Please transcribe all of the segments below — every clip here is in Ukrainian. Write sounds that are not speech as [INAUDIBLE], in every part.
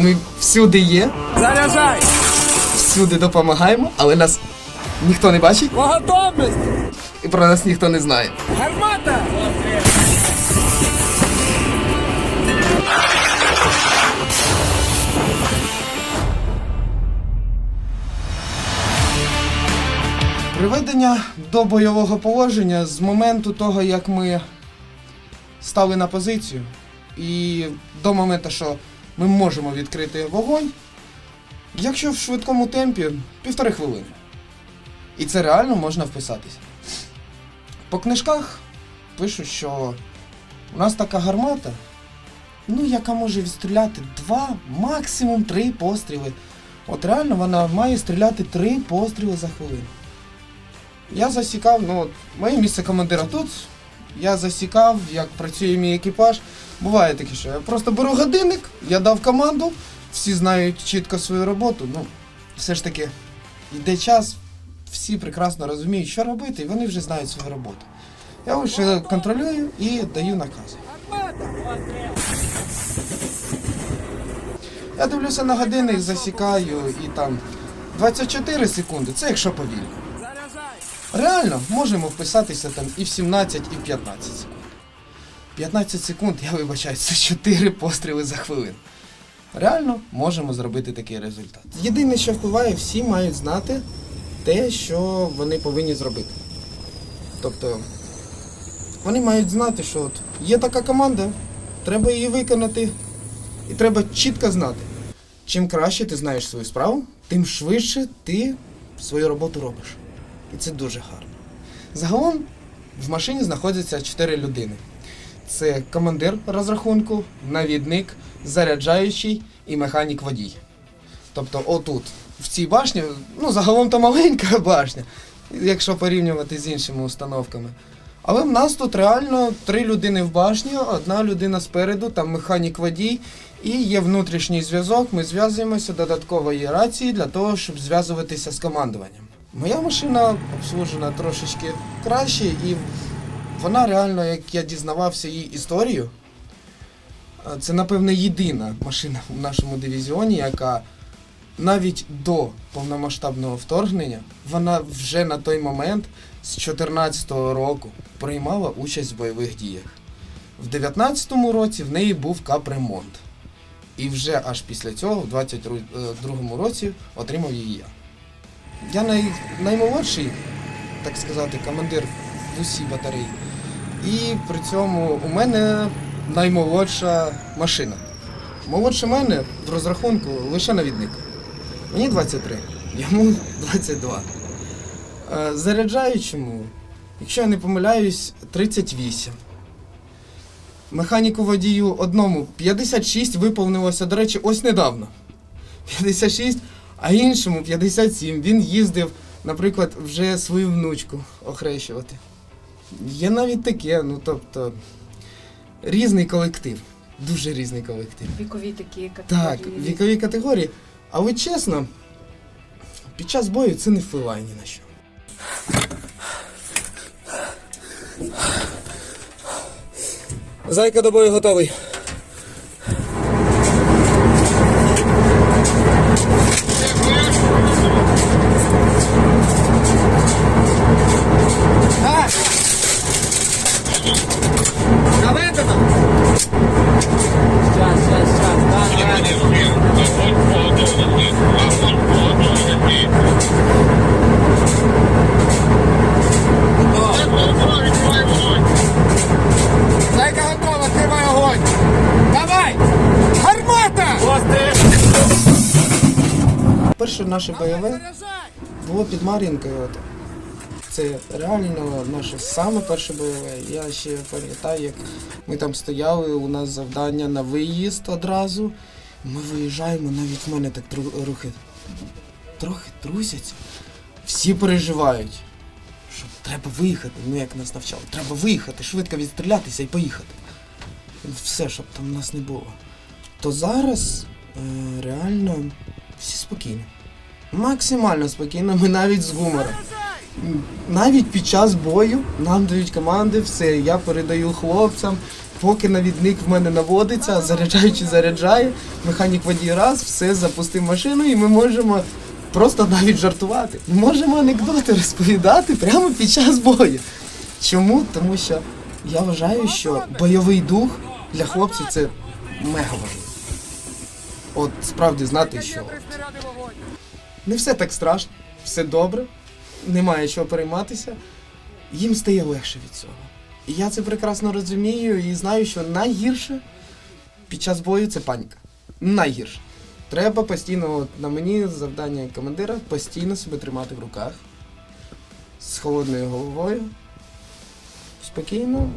Ми всюди є, Заряджай! всюди допомагаємо, але нас ніхто не бачить По готовності! і про нас ніхто не знає. Гармата! Приведення до бойового положення з моменту того, як ми стали на позицію, і до моменту, що ми можемо відкрити вогонь, якщо в швидкому темпі півтори хвилини. І це реально можна вписатись. По книжках пишуть, що у нас така гармата, ну, яка може відстріляти два, максимум три постріли. От реально вона має стріляти три постріли за хвилину. Я засікав, ну, от, моє місце командира тут. Я засікав, як працює мій екіпаж. Буває таке, що я просто беру годинник, я дав команду, всі знають чітко свою роботу. Ну, все ж таки, йде час, всі прекрасно розуміють, що робити, і вони вже знають свою роботу. Я лише контролюю і даю накази. Я дивлюся на годинник, засікаю і там 24 секунди, це якщо повільно. Реально, можемо вписатися там і в 17, і в 15 секунд. 15 секунд, я вибачаю, це 4 постріли за хвилину. Реально можемо зробити такий результат. Єдине, що впливає, всі мають знати те, що вони повинні зробити. Тобто, вони мають знати, що от є така команда, треба її виконати, і треба чітко знати. Чим краще ти знаєш свою справу, тим швидше ти свою роботу робиш. І це дуже гарно. Загалом в машині знаходяться чотири людини: це командир розрахунку, навідник, заряджаючий і механік водій. Тобто, отут, в цій башні, ну загалом то маленька [LAUGHS] башня, якщо порівнювати з іншими установками. Але в нас тут реально три людини в башні, одна людина спереду, там механік водій, і є внутрішній зв'язок. Ми зв'язуємося додатково є рації для того, щоб зв'язуватися з командуванням. Моя машина обслужена трошечки краще, і вона реально, як я дізнавався її історію, це, напевне, єдина машина в нашому дивізіоні, яка навіть до повномасштабного вторгнення вона вже на той момент з 2014 року приймала участь в бойових діях. В 2019 році в неї був капремонт. І вже аж після цього, в 2022 році, отримав її я. Я най, наймолодший, так сказати, командир в усій батареї. І при цьому у мене наймолодша машина. Молодше мене в розрахунку лише навідник. Мені 23, йому [LAUGHS] 22. Е, Заряджаючому, якщо я не помиляюсь, 38. Механіку водію одному 56 виповнилося, до речі, ось недавно. 56, а іншому 57. Він їздив, наприклад, вже свою внучку охрещувати. Є навіть таке, ну тобто, різний колектив. Дуже різний колектив. Вікові такі Так, вікові категорії. Але чесно, під час бою це не впливає ні на що. Зайка до бою готовий. Наведено! Щас, щас, щас, да, наведено. Зайка готова, тримай огонь! Давай! Гармата! Перше наше бойове було під Мар'їнкою. Це реально наше саме перше бойове. Я ще пам'ятаю, як ми там стояли, у нас завдання на виїзд одразу. Ми виїжджаємо, навіть в мене так рухи трохи трусяться. Всі переживають, що треба виїхати, ну як нас навчали. Треба виїхати, швидко відстрілятися і поїхати. Все, щоб там нас не було. То зараз е, реально всі спокійні. Максимально спокійно, ми навіть з гумором. Навіть під час бою нам дають команди, все, я передаю хлопцям, поки навідник в мене наводиться, заряджаючи заряджає, механік водій раз, все, запустив машину, і ми можемо просто навіть жартувати. Можемо анекдоти розповідати прямо під час бою. Чому? Тому що я вважаю, що бойовий дух для хлопців це мега важливо. От справді знати, що не все так страшно, все добре, немає чого перейматися, їм стає легше від цього. І я це прекрасно розумію і знаю, що найгірше під час бою це паніка. Найгірше. Треба постійно, от на мені завдання командира постійно себе тримати в руках з холодною головою, спокійно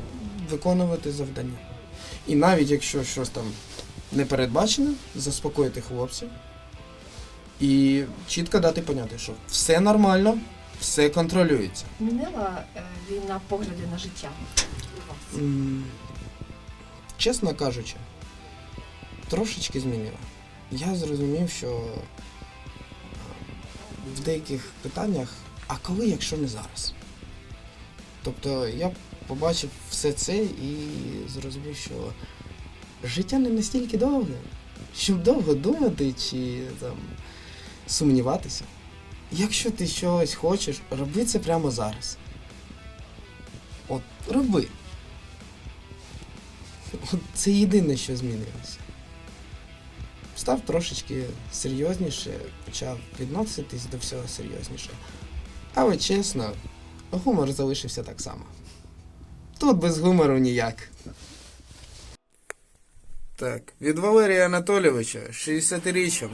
виконувати завдання. І навіть якщо щось там не передбачене, заспокоїти хлопців і чітко дати поняти, що все нормально, все контролюється. Змінила е, війна погляди на життя у вас? М, Чесно кажучи, трошечки змінила. Я зрозумів, що е, в деяких питаннях, а коли, якщо не зараз? Тобто я побачив все це і зрозумів, що життя не настільки довге, щоб довго думати чи там сумніватися. Якщо ти щось хочеш, роби це прямо зараз. От, роби. От це єдине, що змінилося. Став трошечки серйозніше, почав відноситись до всього серйозніше. Але чесно, гумор залишився так само. Тут без гумору ніяк. Так, від Валерія Анатолійовича, 60-річчям.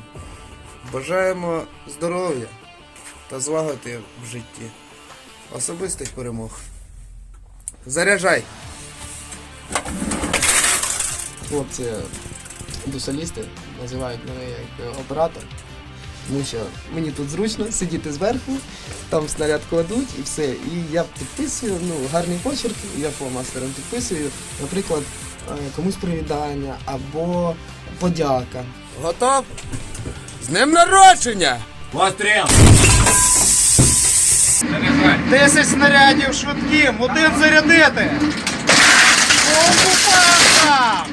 Бажаємо здоров'я та злагоди в житті. Особистих перемог. Заряджай! Хлопці, дусалісти називають мене як оператор. Тому що мені тут зручно сидіти зверху, там снаряд кладуть і все. І я підписую, ну, гарний почерк, я фломастером підписую, наприклад, е, комусь привітання або подяка. Готов? З днем народження! Постріл! 10 снарядів швидким, один зарядити. Окупанта!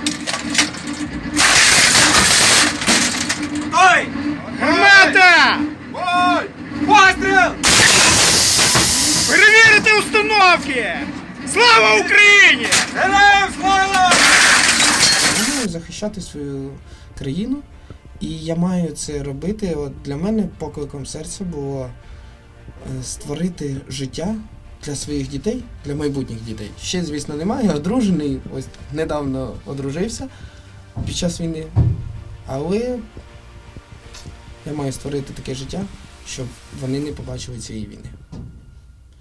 Ой! Граната! Ой! Постріл! Перевірити установки! Слава Україні! Героям слава! Захищати свою країну, і я маю це робити. От для мене покликом серця було створити життя для своїх дітей, для майбутніх дітей. Ще, звісно, немає. Одружений, ось недавно одружився під час війни. Але я маю створити таке життя, щоб вони не побачили цієї війни.